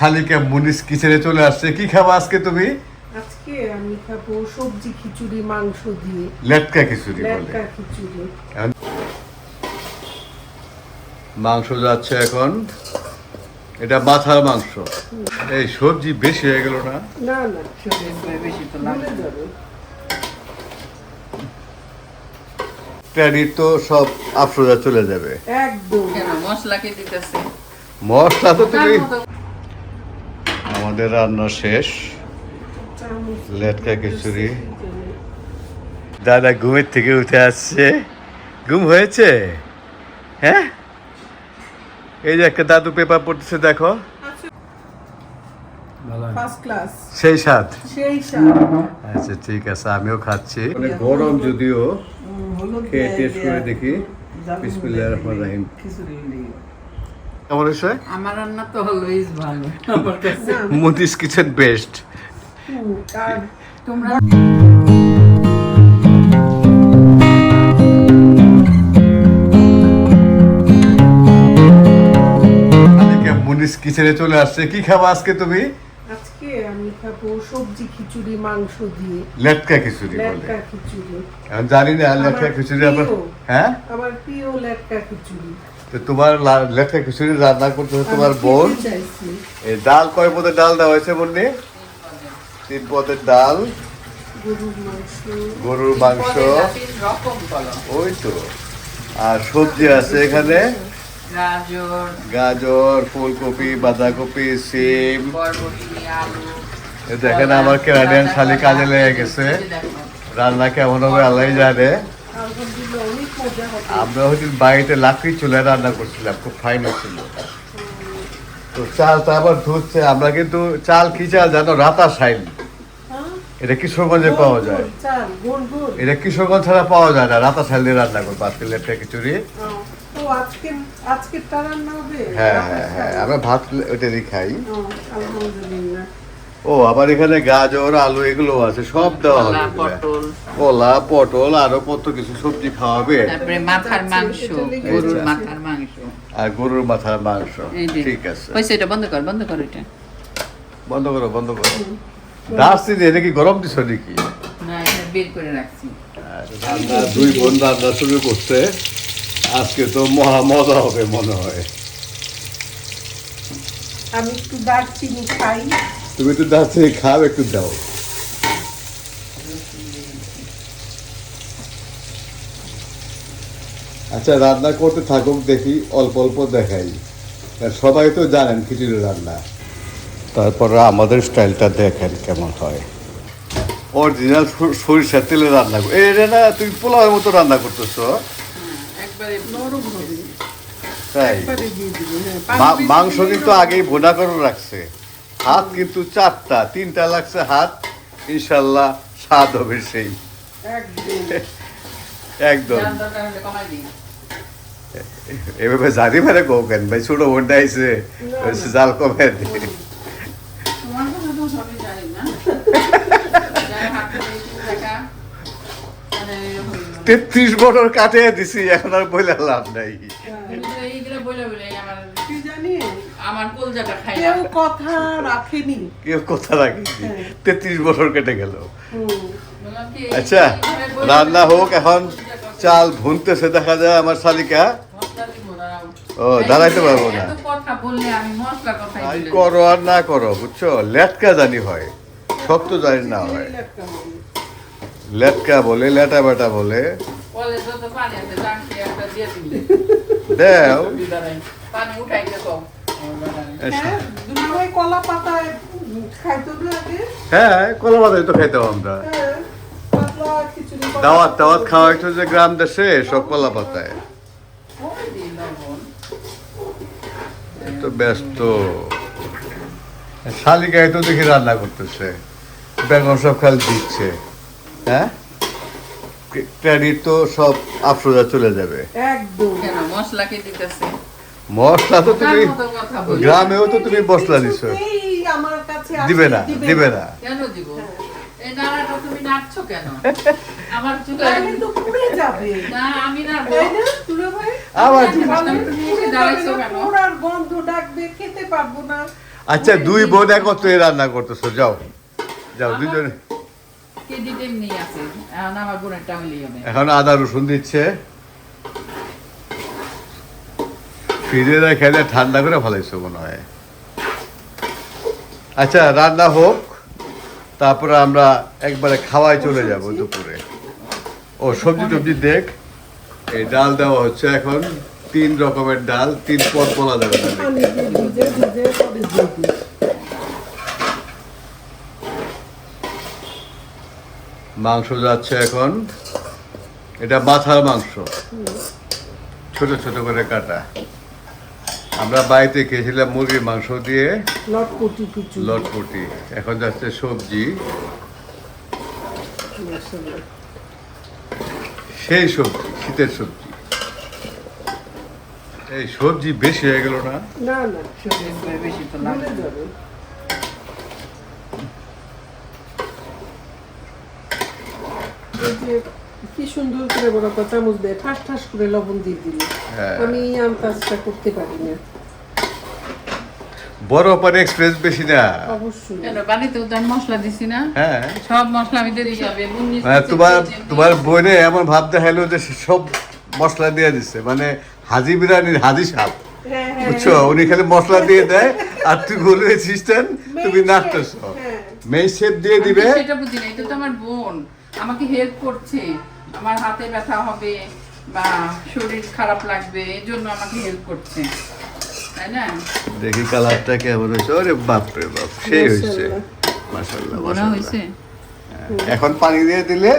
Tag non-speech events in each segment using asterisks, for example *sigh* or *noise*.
শালিকা মুনিস কিচেনে চলে আসছে? কি খাব আজকে তুমি? আজকে আমি খাব সবজি খিচুড়ি মাংস দিয়ে। লেটকা খিচুড়ি লেটকা খিচুড়ি। মাংস যাচ্ছে এখন। এটা মাথার মাংস। এই সবজি বেশি হয়ে গেল না? না না। বেশি তো তো সব আফসোজা চলে যাবে। একদম। মশলা কে দিতেছে? মশলা তো তুমি আমাদের রান্না শেষ। লেটকা খিচুড়ি। দাদা ঘুমের থেকে উঠে আসছে। ঘুম হয়েছে? হ্যাঁ? এই যে একটা দাদু পেপার পড়তেছে দেখো। সেই স্বাদ। আচ্ছা ঠিক আছে আমিও খাচ্ছি। মানে গরম যদিও খেয়ে টেস্ট করে দেখি। বিসমিল্লাহির রহমানির রহিম। কেমন হয়েছে? আমার রান্না তো অলওয়েজ ভালো আমার কাছে। মুদিস কিচেন বেস্ট তোমরা? মুনিস কিচেনে চলে আসছে। কি খাব আজকে তুমি? আজকে আমি খাব সবজি খিচুড়ি মাংস দিয়ে। লেটকা খিচুড়ি বলে। লেটকা খিচুড়ি। জানি না লেটকা খিচুড়ি আবার হ্যাঁ? আমার প্রিয় লেটকা খিচুড়ি। তোমার লা- লেটকা খিচুড়ি রান্না করতে তোমার বোন। এই ডাল কয় পদের ডাল দেওয়া হয়েছে বন্যে তিন পদের ডাল। গরুর মাংস। ওই তো। আর সবজি আছে এখানে? গাজর। গাজর ফুলকপি বাঁধাকপি সিম। বরবটি আলু। এ দেখেন আমার কেরানিয়ান শালি কাজে লেগে গেছে। রান্না কেমন হবে আল্লাহ জানে আলহামদুলিল্লাহ অনেক মজা হবে আমরা হচ্ছে বাড়িতে লাকড়ি চুলায় রান্না করছিলাম খুব ফাইন ছিল তো চালটা আবার ধুচ্ছে আমরা কিন্তু চাল কি চাল জানো? রাতা সাইল হ্যাঁ? এটা কিশোরগঞ্জে পাওয়া যায়। চাল এটা কিশোরগঞ্জ ছাড়া পাওয়া যায় না রাতা সাইল দিয়ে রান্না করব আজকে লেপটা খিচুড়ি। হবে? হ্যাঁ হ্যাঁ হ্যাঁ আমরা ভাত ওইটারই খাই। আলহামদুলিল্লাহ। ও আবার এখানে গাজর আলু এগুলো আছে সব দেওয়া হবে কলা পটল। কলা পটল আরও কত কিছু সবজি খাওয়াবে? তারপরে মাথার মাংস গরুর মাথার মাংস। আর গরুর মাথার মাংস ঠিক আছে। হয়েছে এটা বন্ধ কর বন্ধ কর এটা। বন্ধ করো বন্ধ করো। দার্সিনি এটা কি গরম দিছ নাকি? না এটা বের করে রাখছি। রান্না দুই বোন রান্না শুরু করছে। আজকে তো মহা মজা হবে মনে হয়। আমি একটু দারচিনি খাই। তুমি একটু দার্সিনি খাও একটু দাও। আচ্ছা রান্না করতে থাকুক দেখি অল্প অল্প দেখাই। সবাই তো জানেন খিচুড়ি রান্না। তারপর আমাদের স্টাইলটা দেখেন কেমন হয়। অরিজিনাল সরিষার তেলে রান্না রে না তুমি পোলাওয়ের মতো রান্না করতেছো? হবে। তাই? হ্যাঁ মাংস কিন্তু আগেই ভোনা করে রাখছে। হাত কিন্তু চারটা তিনটা লাগছে হাত ইনশাল্লাহ স্বাদ হবে সেই। একদম। এভাবে জানি মানে কো কেন? ভাই ছোট বোনটা আইসে জাল কমে মানে। তেত্রিশ বছর কাটিয়ে দিছি এখন আর বলে লাভ নাই। আমার কলজাটা খাই কেউ কথা রাখেনি। কেউ কথা রাখি হ্যাঁ। তেত্রিশ বছর কেটে গেল। আচ্ছা রান্না হোক এখন চাল ভুনতেছে দেখা যায় আমার শালিকা। দাঁড়াও। ও দাঁড়াইতে পারব না। করো আর না করো বুঝছ? লেটকা জানি হয়। শক্ত জানি না হয়। লেটকা বলে লেটা বেটা বলে দেও। কলা পাতায় হ্যাঁ কলা বাদাই তো খাইতাম আমরা। হ্যাঁ দাওয়াত দাওয়াত খাওয়া একটু যে গ্রাম দেশে সব কলা পাতায়। ওই তো ব্যস্ত। শালিকায় তো দেখি রান্না করতেছে। বেগম সব খাল দিচ্ছে। হ্যাঁ? ক্রেডিট তো সব আফসোজা চলে যাবে। একদম। কেন মশলা কে দিতেছে? মশলা তো তুমি। গ্রামেও তো তুমি মশলা দিছো। দিবে না দিবে না। কেন দিব? এই নাড়াটা তুমি নাড়ছো কেন? *laughs* আমার চুলে তাহলে পুড়ে যাবে। না আমি না তাই না আবার আমি দিবে। ভাবলাম তুমি দাঁড়াইছো কেন? পোড়ার গন্ধ ডাকবে খেতে পারব না। আচ্ছা দুই বোন একত্রে রান্না করতেছো যাও। যাও দুজনে এখন আদা রসুন দিচ্ছে। ফ্রিজে রেখে ঠান্ডা করে ফেলাইছো মনে হয়। আচ্ছা রান্না হোক তারপরে আমরা একবারে খাওয়াই চলে যাব দুপুরে। ও সবজি টবজি দেখ। এই ডাল দেওয়া হচ্ছে এখন। তিন রকমের ডাল তিন পদ বলা যাবে না মাংস যাচ্ছে এখন। এটা মাথার মাংস। ছোট ছোট করে কাটা। আমরা বাড়িতে খেয়েছিলাম মুরগির মাংস দিয়ে। লটকুটি কুচু লটপটি। এখন যাচ্ছে সবজি। সেই সবজি শীতের সবজি। এই সবজি বেশি হয়ে গেল না? না না করে বেশি তো যাবে। যে কি সুন্দর করে বড় কথা চামচ দিয়ে ঠাস ঠাস করে লবণ দিয়ে দিল। হ্যাঁ। আমি এই আন্দাজটা করতে পারি না। বড় পারে এক্সপ্রেস বেশি না। অবশ্যই। কেন তো মশলা দিছি না? হ্যাঁ। সব মশলা আমি দিয়ে দিছি। হবে বুন্নি মানে তোমার তোমার বোনে এমন ভাব দেখাইলো যে সব মশলা দিয়ে দিচ্ছে মানে হাজি বিরিয়ানির হাজি সাপ। হ্যাঁ হ্যাঁ। বুঝছ? উনি খালি মশলা দিয়ে দেয় আর তুই বলবে তুমি নাচতেছ। মেই শেপ দিয়ে দিবে। আমি সেটা বুঝি না এটা তো আমার বোন। আমাকে হেল্প করছে। আমার হাতে ব্যথা হবে বা শরীর খারাপ লাগবে এই জন্য আমাকে হেল্প করছে। তাই না? দেখি কালারটা কেমন হয়েছে। ওরে বাপ রে বাপ সেই হয়েছে। হয়েছে? এখন পানি দিয়ে দিলে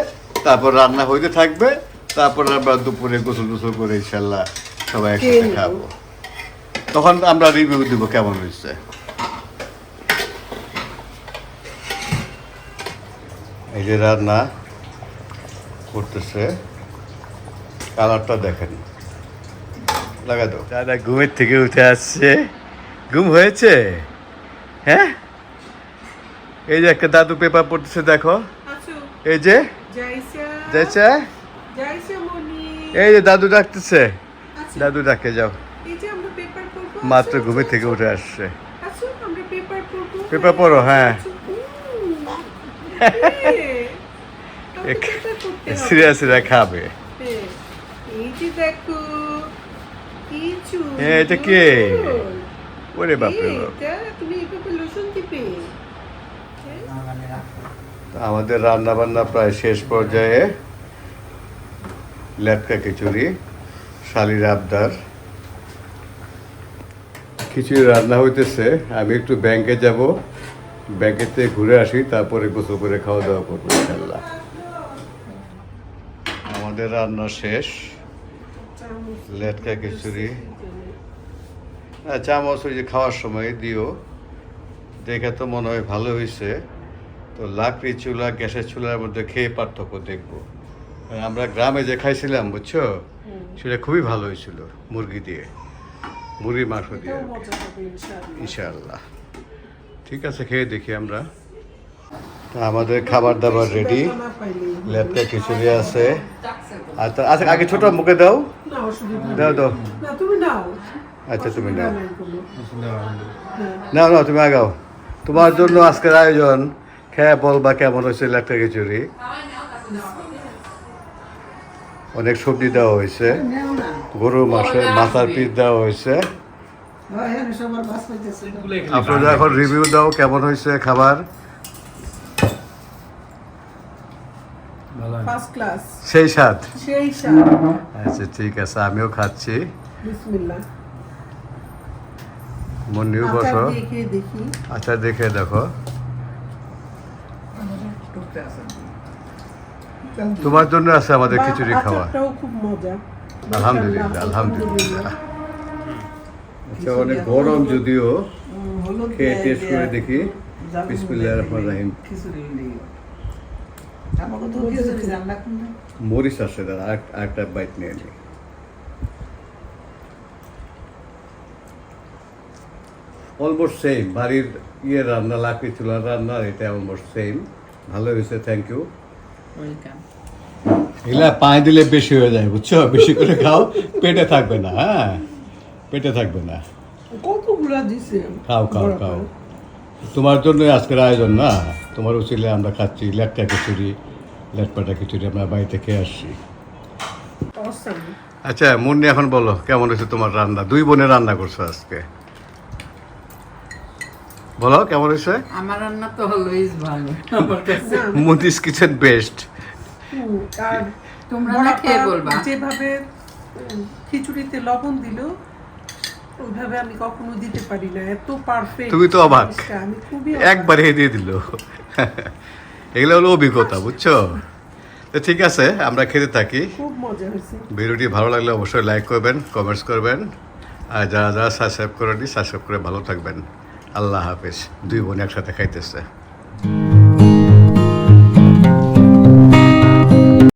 তারপর রান্না হইতে থাকবে। তারপর আমরা দুপুরে গোসল গোসল করে ইনশাল্লাহ সবাই একসাথে খাব। তখন আমরা রিভিউ দিব কেমন হয়েছে। এই যে রান্না। করতেছে। কালারটা দেখেন। লাগা দাও। দাদা ঘুমের থেকে উঠে আসছে। ঘুম হয়েছে? হ্যাঁ? এই যে একটা দাদু পেপার পড়তেছে দেখো। এই যে? যাইছে এই যে দাদু ডাকতেছে। আচ্ছা। দাদু ডাকে যাও। এই যে আমরা পেপার পড়ব মাত্র ঘুমের থেকে উঠে আসছে। আছো আমরা পেপার পড়ব। পেপার পড়ো, হ্যাঁ। হ্যাঁ, সিরিয়াস খাবে হ্যাঁ, এই যে দেখো কি চুল। এ, এটা কে? ওরে বাপরে আমাদের রান্না বান্না প্রায় শেষ পর্যায়ে লেটকা খিচুড়ি শালির আবদার। খিচুড়ি রান্না হইতেছে আমি একটু ব্যাংকে যাব। ব্যাংকের থেকে ঘুরে আসি তারপরে গোসল করে খাওয়া দাওয়া করব ইনশাল্লাহ। আমাদের রান্না শেষ। লেটকা খিচুড়ি। হ্যাঁ চামচ ওই যে খাওয়ার সময় দিও। দেখে তো মনে হয় ভালো হয়েছে তো লাকড়ি চুলা গ্যাসের চুলার মধ্যে খেয়ে পার্থক্য দেখব। আমরা গ্রামে যে খাইছিলাম বুঝছ? সেটা খুবই ভালো হয়েছিল মুরগি দিয়ে। মুরগির মাংস দিয়ে। ইনশাআল্লাহ। ঠিক আছে খেয়ে দেখি আমরা। আমাদের খাবার দাবার রেডি লেপটা খিচুড়ি আছে। তা- আচ্ছা আগে ছোট মুখে দাও। দাও দাও। তুমি নাও আচ্ছা তুমি নাও। হ্যাঁ। না না তুমি আগাও। তোমার জন্য আজকের আয়োজন খেয়ে বলবা কেমন হয়েছে লেপটা খিচুড়ি। অনেক সবজি দেওয়া হয়েছে। গরু মাসের মাথার পিস দেওয়া হয়েছে। আপনারা এখন রিভিউ দাও কেমন হয়েছে খাবার। ফার্স্ট ক্লাস সেই স্বাদ? সেই স্বাদ। আচ্ছা ঠিক আছে আমিও খাচ্ছি। বিসমিল্লাহ। মন্ডিও বসো। আচ্ছা দেখে। দেখো। তোমার জন্য আছে আমাদের খিচুড়ি খাওয়া। আলহামদুলিল্লাহ আলহামদুলিল্লাহ। আচ্ছা অনেক গরম যদিও। খেয়ে টেস্ট করে দেখি। বিসমিল্লাহ রহমান রাহিম। মরিচ আছে দাদা আরেকটা বাইট নিয়ে নিই অলমোস্ট সেম বাড়ির ইয়ে রান্না লাকড়ি চুলার রান্না এটা অলমোস্ট সেম ভালো হয়েছে থ্যাংক ইউ Welcome. এগুলা পায়ে দিলে বেশি হয়ে যায় বুঝছ? বেশি করে খাও পেটে থাকবে না হ্যাঁ? পেটে থাকবে না। কতগুলা দিছে? খাও খাও খাও। তোমার জন্যই আজকের আয়োজন না? তোমার উচিলে আমরা খাচ্ছি। লেটকা খিচুড়ি লেটপাটা খিচুড়ি আমরা বাড়িতে খেয়ে আসছি। আচ্ছা মুন্নি এখন বলো কেমন হয়েছে তোমার রান্না? দুই বোনের রান্না করছ আজকে? বলো কেমন হয়েছে? আমার রান্না তো অলওয়েজ ভালো আমার কাছে। না, মুন্নিস কিচেন বেস্ট তোমরা না খেয়ে বলবা। যেভাবে খিচুড়িতে লবণ দিল ওইভাবে আমি কখনো দিতে পারি না। এত পারফেক্ট তুমি তো অবাক। আমি খুবই একবারে দিয়ে দিল। *laughs* এগুলো হলো অভিজ্ঞতা বুঝছ? তো ঠিক আছে আমরা খেতে থাকি। খুব মজা হয়েছে। ভিডিওটি ভালো লাগলে অবশ্যই লাইক করবেন কমেন্টস করবেন। আর যারা যারা সাবস্ক্রাইব করেনি সাবস্ক্রাইব করে ভালো থাকবেন। আল্লাহ হাফিজ। দুই বোন একসাথে খাইতেছে।